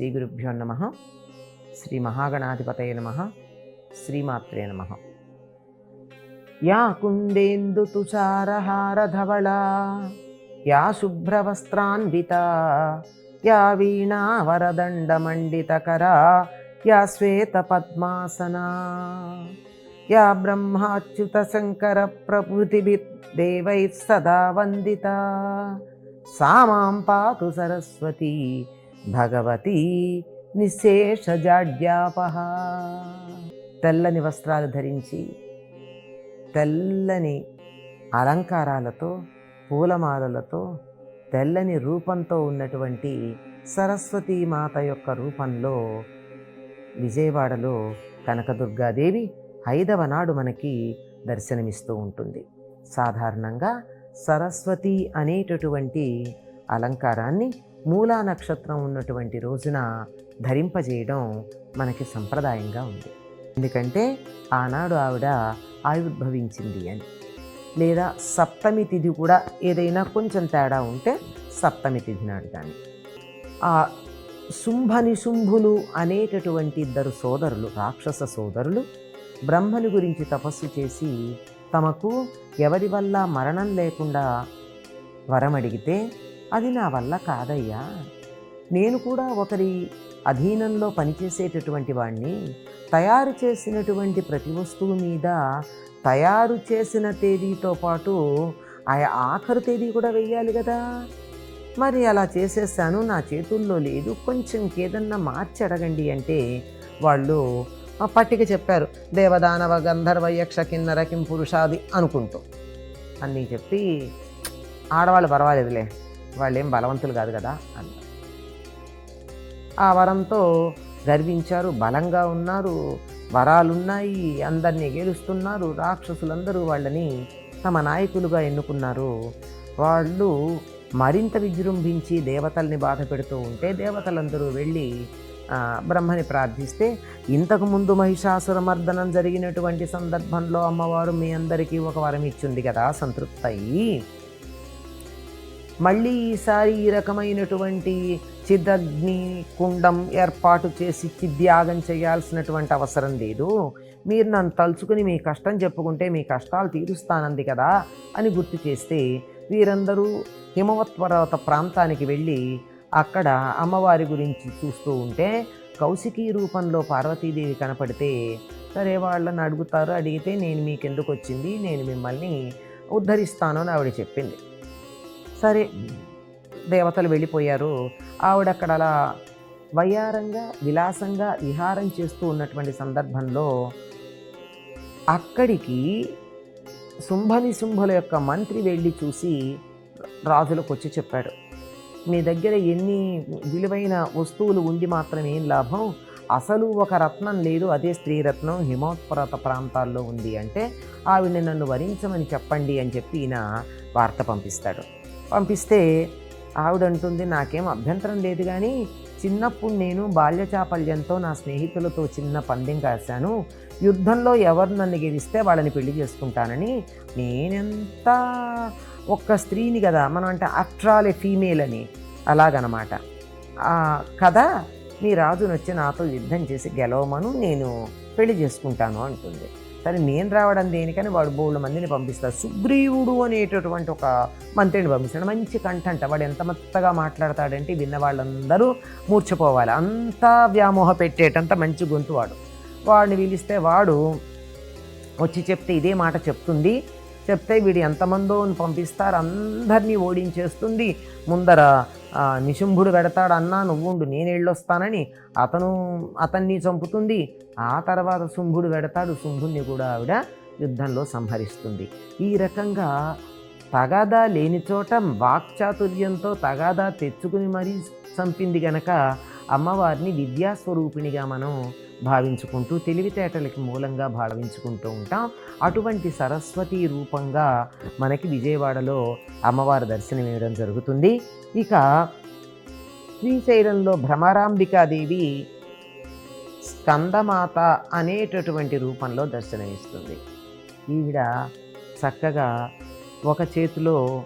శ్రీ గురుభ్యో నమ. శ్రీ మహాగణాధిపతయ నమ. శ్రీమాత్రే నమ. యా కుందేందు తుషారహారధవళ యా శుభ్రవస్త్రాన్విత యా వీణావరదండమండితకరా యా శ్వేతపద్మాసనా యా బ్రహ్మాచ్యుత శంకర ప్రభుతిభిర్దేవైः సదా వందిత సా మాం పాతు సరస్వతి భగవతి నిశేషజాడ్యాపహ తెల్లని వస్త్రాలు ధరించి తెల్లని అలంకారాలతో పూలమాలలతో తెల్లని రూపంతో ఉన్నటువంటి సరస్వతీ మాత యొక్క రూపంలో విజయవాడలో కనకదుర్గాదేవి ఐదవ నాడు మనకి దర్శనమిస్తూ ఉంటుంది. సాధారణంగా సరస్వతి అనేటటువంటి అలంకారాన్ని మూలా నక్షత్రం ఉన్నటువంటి రోజున ధరింపజేయడం మనకి సంప్రదాయంగా ఉంది. ఎందుకంటే ఆనాడు ఆవిడ ఆవిర్భవించింది అని. లేదా సప్తమి తిథి కూడా ఏదైనా కొంచెం తేడా ఉంటే సప్తమి తిథి నాడు కానీ. ఆ శుంభ నిశుంభులు అనేటటువంటి ఇద్దరు సోదరులు రాక్షస సోదరులు బ్రహ్మని గురించి తపస్సు చేసి తమకు ఎవరి వల్ల మరణం లేకుండా వరం అడిగితే అది నా వల్ల కాదయ్యా. నేను కూడా ఒకరి అధీనంలో పనిచేసేటటువంటి వాడిని తయారు చేసినటువంటి ప్రతి వస్తువు మీద తయారు చేసిన తేదీతో పాటు ఆ ఆఖరు తేదీ కూడా వెయ్యాలి కదా. మరి అలా చేసేసాను నా చేతుల్లో లేదు కొంచెం ఏదన్నా మార్చి అడగండి అంటే వాళ్ళు పట్టిక చెప్పారు దేవదానవ గంధర్వ యక్ష కిన్నర కిం పురుషాది అనుకుంటూ. అన్నీ చెప్పి ఆడవాళ్ళు పర్వాలేదులే. వాళ్ళు ఏం బలవంతులు కాదు కదా అన్నారు ఆ వరంతో గర్వించారు బలంగా ఉన్నారు వరాలున్నాయి అందరినీ గెలుస్తున్నారు రాక్షసులందరూ వాళ్ళని తమ నాయకులుగా ఎన్నుకున్నారు. వాళ్ళు మరింత విజృంభించి దేవతల్ని బాధ పెడుతూ ఉంటే దేవతలందరూ వెళ్ళి బ్రహ్మని ప్రార్థిస్తే ఇంతకు ముందు మహిషాసుర మర్దనం జరిగినటువంటి సందర్భంలో అమ్మవారు మీ అందరికీ ఒక వరం ఇచ్చింది కదా సంతృప్త అయ్యి మళ్ళీ ఈసారి ఈ రకమైనటువంటి చిదగ్ని కుండం ఏర్పాటు చేసి చిద్యాగం చేయాల్సినటువంటి అవసరం లేదు. మీరు నన్ను తలుచుకుని మీ కష్టం చెప్పుకుంటే మీ కష్టాలు తీరుస్తానంది కదా అని గుర్తు చేస్తే వీరందరూ హిమవత్ పర్వత ప్రాంతానికి వెళ్ళి అక్కడ అమ్మవారి గురించి చూస్తూ ఉంటే కౌశికీ రూపంలో పార్వతీదేవి కనపడితే సరే వాళ్ళని అడుగుతారు అడిగితే నేను మీకెందుకు వచ్చింది? నేను మిమ్మల్ని ఉద్ధరిస్తాను అని ఆవిడ చెప్పింది. సరే. దేవతలు వెళ్ళిపోయారు. ఆవిడ అక్కడ అలా వయ్యారంగా విలాసంగా విహారం చేస్తూ ఉన్నటువంటి సందర్భంలో అక్కడికి శుంభని శుంభుల యొక్క మంత్రి వెళ్ళి చూసి రాజులకు వచ్చి చెప్పాడు. మీ దగ్గర ఎన్ని విలువైన వస్తువులు ఉండి మాత్రం ఏం లాభం? అసలు ఒక రత్నం లేదు. అదే స్త్రీరత్నం హిమోత్పరత ప్రాంతాల్లో ఉంది అంటే ఆవిడని నన్ను వరించమని చెప్పండి అని చెప్పి ఈయన వార్త పంపిస్తాడు. పంపిస్తే ఆవిడ అంటుంది నాకేం అభ్యంతరం లేదు కానీ చిన్నప్పుడు నేను బాల్య చాపల్యంతో నా స్నేహితులతో చిన్న పందెం కాశాను. యుద్ధంలో ఎవరు నన్ను గెలిస్తే వాళ్ళని పెళ్ళి చేసుకుంటానని. నేనెంత ఒక్క స్త్రీని కదా మనం అంటే అట్రాలే ఫీమేల్ అని. అలాగనమాట. కదా కథ మీ రాజును వచ్చి నాతో యుద్ధం చేసి గెలవమను నేను పెళ్ళి చేసుకుంటాను అంటుంది. సరే నేను రావడం దేనికని వాడు బోళ్ళ మందిని పంపిస్తాడు. సుగ్రీవుడు అనేటటువంటి ఒక మంత్రిని పంపిస్తాడు. మంచి కంటంట వాడు ఎంత మెత్తగా మాట్లాడతాడంటే విన్న వాళ్ళందరూ మూర్చిపోవాలి అంతా వ్యామోహ పెట్టేటంత మంచి గొంతు వాడు. వాడిని పిలిస్తే వాడు వచ్చి చెప్తే ఇదే మాట చెప్తుంది. చెప్తే వీడు ఎంతమందో పంపిస్తారు. అందరినీ ఓడించేస్తుంది. ముందర నిశుంభుడు పెడతాడు అన్నా నువ్వుండు నేను వెళ్ళొస్తానని అతను అతన్ని చంపుతుంది. ఆ తర్వాత శుంభుడు పెడతాడు శుంభుణ్ణి కూడా ఆవిడ యుద్ధంలో సంహరిస్తుంది. ఈ రకంగా తగాదా లేని చోట వాక్చాతుర్యంతో తగాదా తెచ్చుకుని మరీ చంపింది గనక అమ్మవారిని విద్యాస్వరూపిణిగా మనం భావించుకుంటూ తెలివితేటలకి మూలంగా భావించుకుంటూ ఉంటాం. అటువంటి సరస్వతి రూపంగా మనకి విజయవాడలో అమ్మవారి దర్శనం ఇవ్వడం జరుగుతుంది. ఇక శ్రీశైలంలో భ్రమరాంబికాదేవి స్కందమాత అనేటటువంటి రూపంలో దర్శనమిస్తుంది. ఈవిడ చక్కగా ఒక చేతిలో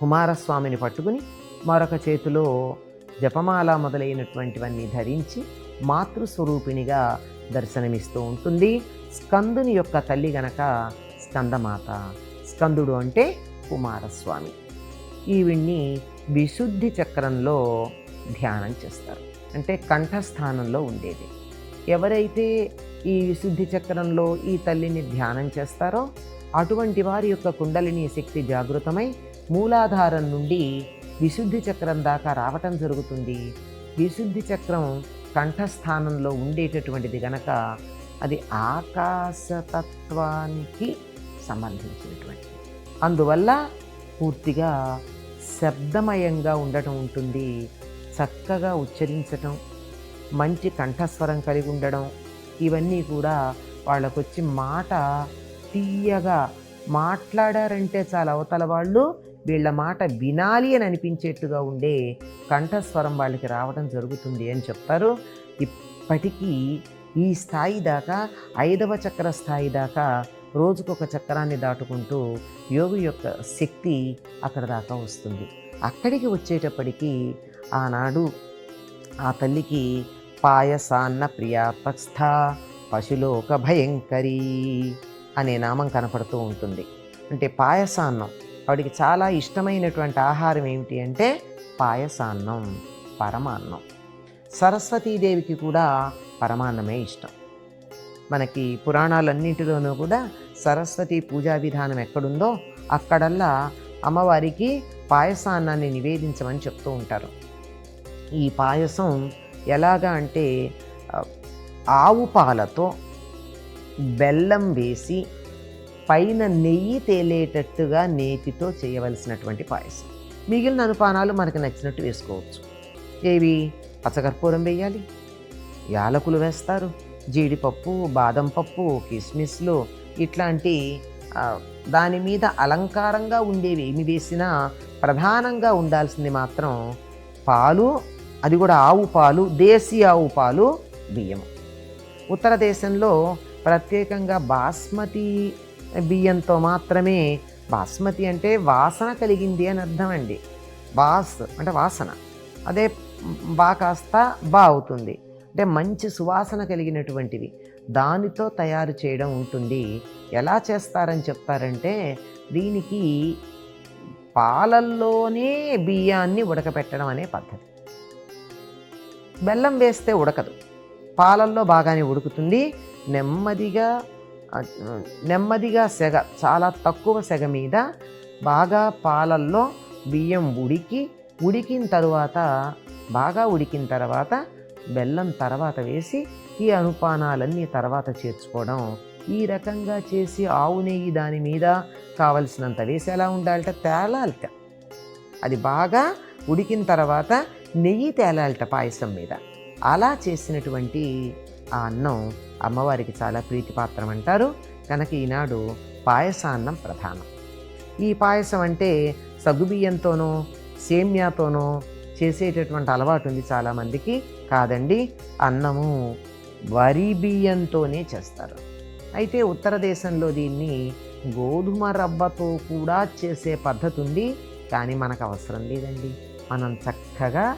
కుమారస్వామిని పట్టుకుని మరొక చేతిలో జపమాల మొదలైనటువంటివన్నీ ధరించి మాతృస్వరూపిణిగా దర్శనమిస్తూ ఉంటుంది. స్కందుని యొక్క తల్లి గనక స్కందమాత స్కందుడు అంటే కుమారస్వామి. ఈవిడ్ని విశుద్ధి చక్రంలో ధ్యానం చేస్తారు. అంటే కంఠస్థానంలో ఉండేది. ఎవరైతే ఈ విశుద్ధి చక్రంలో ఈ తల్లిని ధ్యానం చేస్తారో అటువంటి వారి యొక్క కుండలిని శక్తి జాగృతమై మూలాధారం నుండి విశుద్ధి చక్రం దాకా రావటం జరుగుతుంది. విశుద్ధి చక్రం కంఠస్థానంలో ఉండేటటువంటిది గనక అది ఆకాశతత్వానికి సంబంధించినటువంటిది. అందువల్ల పూర్తిగా శబ్దమయంగా ఉండటం ఉంటుంది. చక్కగా ఉచ్చరించటం మంచి కంఠస్వరం కలిగి ఉండడం ఇవన్నీ కూడా వాళ్ళకు వచ్చి మాట తీయగా మాట్లాడారంటే చాలా అవతల వాళ్ళు వీళ్ళ మాట వినాలి అని అనిపించేట్టుగా ఉండే కంఠస్వరం వాళ్ళకి రావడం జరుగుతుంది అని చెప్తారు ఇప్పటికీ ఈ స్థాయి దాకా ఐదవ చక్ర స్థాయి దాకా రోజుకొక చక్రాన్ని దాటుకుంటూ యోగి యొక్క శక్తి అక్కడ దాకా వస్తుంది. అక్కడికి వచ్చేటప్పటికీ ఆనాడు ఆ తల్లికి పాయసాన్న ప్రియాపస్థ పశులోక భయంకరీ అనే నామం కనపడుతూ ఉంటుంది. అంటే పాయసాన్నం. ఆవిడికి చాలా ఇష్టమైనటువంటి ఆహారం ఏమిటి అంటే పాయసాన్నం పరమాన్నం. సరస్వతీదేవికి కూడా పరమాన్నమే ఇష్టం. మనకి పురాణాలన్నింటిలోనూ కూడా సరస్వతి పూజా విధానం ఎక్కడుందో అక్కడల్లా అమ్మవారికి పాయసాన్నాన్ని నివేదించమని చెప్తూ ఉంటారు. ఈ పాయసం ఎలాగా అంటే ఆవు పాలతో బెల్లం వేసి పైన నెయ్యి తేలేటట్టుగా నేతితో చేయవలసినటువంటి పాయసం. మిగిలిన అనుపానాలు మనకు నచ్చినట్టు వేసుకోవచ్చు. ఏవి? పచ్చకర్పూరం వేయాలి. యాలకులు వేస్తారు. జీడిపప్పు బాదం పప్పు కిస్మిస్లు ఇట్లాంటి దాని మీద అలంకారంగా ఉండేవి. ఏమి వేసినా ప్రధానంగా ఉండాల్సింది మాత్రం పాలు అది కూడా ఆవు పాలు దేశీ ఆవు పాలు బియ్యం. ఉత్తర దేశంలో ప్రత్యేకంగా బాస్మతి బియ్యంతో మాత్రమే బాస్మతి అంటే వాసన కలిగింది అని అర్థం అండి. బాస్ అంటే వాసన. అదే బా కాస్త బా అవుతుంది. అంటే మంచి సువాసన కలిగినటువంటివి. దానితో తయారు చేయడం ఉంటుంది. ఎలా చేస్తారని చెప్తారంటే దీనికి పాలల్లోనే బియ్యాన్ని ఉడకపెట్టడం అనే పద్ధతి. బెల్లం వేస్తే ఉడకదు. పాలల్లో బాగానే ఉడుకుతుంది. నెమ్మదిగా నెమ్మదిగా సెగ చాలా తక్కువ సెగ మీద బాగా పాలల్లో బియ్యం ఉడికి ఉడికిన తరువాత బాగా ఉడికిన తర్వాత బెల్లం తర్వాత వేసి ఈ అనుపానాలన్నీ తర్వాత చేర్చుకోవడం. ఈ రకంగా చేసి ఆవు నెయ్యి దాని మీద కావలసినంత వేసి ఎలా ఉండాలట? తేలాలట. అది బాగా ఉడికిన తర్వాత నెయ్యి తేలాలట పాయసం మీద. అలా చేసినటువంటి ఆ అన్నం అమ్మవారికి చాలా ప్రీతిపాత్రం అంటారు. కనుక ఈనాడు పాయసాన్నం ప్రధానం. ఈ పాయసం అంటే సగ్గుబియ్యంతోనో సేమ్యాతోనో చేసేటటువంటి అలవాటు ఉంది చాలామందికి. కాదండి అన్నము వరి బియ్యంతోనే చేస్తారు. అయితే ఉత్తర దేశంలో దీన్ని గోధుమ రవ్వతో కూడా చేసే పద్ధతి ఉంది కానీ మనకు అవసరం లేదండి. మనం చక్కగా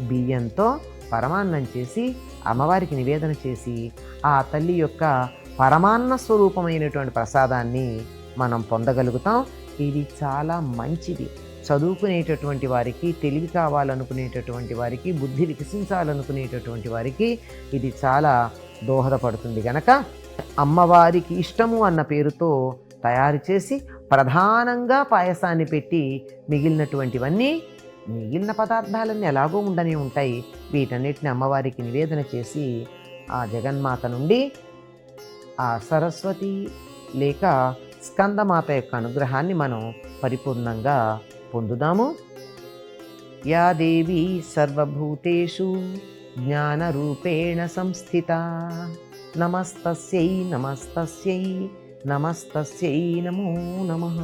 బియ్యంతో పరమాన్నం చేసి అమ్మవారికి నివేదన చేసి ఆ తల్లి యొక్క పరమాన్న స్వరూపమైనటువంటి ప్రసాదాన్ని మనం పొందగలుగుతాం. ఇది చాలా మంచిది. చదువుకునేటటువంటి వారికి తెలివి కావాలనుకునేటటువంటి వారికి బుద్ధి వికసించాలనుకునేటటువంటి వారికి ఇది చాలా దోహదపడుతుంది. గనక అమ్మవారికి ఇష్టము అన్న పేరుతో తయారు చేసి ప్రధానంగా పాయసాన్ని పెట్టి మిగిలినటువంటివన్నీ మిగిలిన పదార్థాలన్నీ ఎలాగో ఉండనే ఉంటాయి. వీటన్నిటిని అమ్మవారికి నివేదన చేసి ఆ జగన్మాత నుండి ఆ సరస్వతి లేక స్కందమాత యొక్క అనుగ్రహాన్ని మనం పరిపూర్ణంగా పొందుదాము? యా దేవీ సర్వభూతేషు జ్ఞానరూపేణ సంస్థిత. నమస్తస్యై నమస్తస్యై నమస్తస్యై నమో నమః.